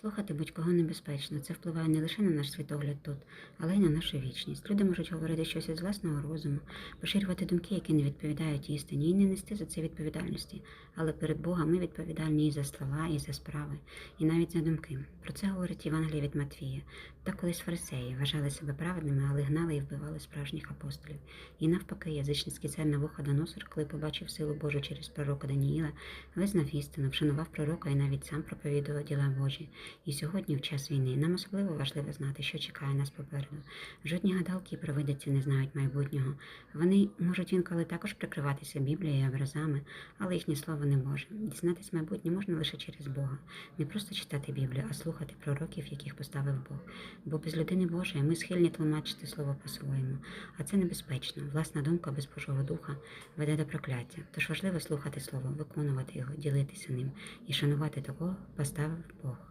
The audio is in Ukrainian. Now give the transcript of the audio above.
Слухати будь-кого небезпечно. Це впливає не лише на наш світогляд тут, але й на нашу вічність. Люди можуть говорити щось із власного розуму, поширювати думки, які не відповідають істині, і не нести за це відповідальності. Але перед Богом ми відповідальні і за слова, і за справи, і навіть за думки. Про це говорить Євангеліє від Матвія. Так колись фарисеї вважали себе праведними, але гнали і вбивали справжніх апостолів. І навпаки, язичницький цар Навуходоносор, коли побачив силу Божу через пророка Даніїла, визнав істину, вшанував пророка і навіть сам проповідував діла Божі. І сьогодні, в час війни, нам особливо важливо знати, що чекає нас попереду. Жодні гадалки і провидиці не знають майбутнього. Вони можуть інколи також прикриватися Біблією і образами, але їхнє слово не Боже. Дізнатись майбутнє можна лише через Бога. Не просто читати Біблію, а слухати пророків, яких поставив Бог. Бо без людини Божої ми схильні тлумачити слово по-своєму. А це небезпечно. Власна думка без Божого духа веде до прокляття. Тож важливо слухати слово, виконувати його, ділитися ним і шанувати того, поставив Бог.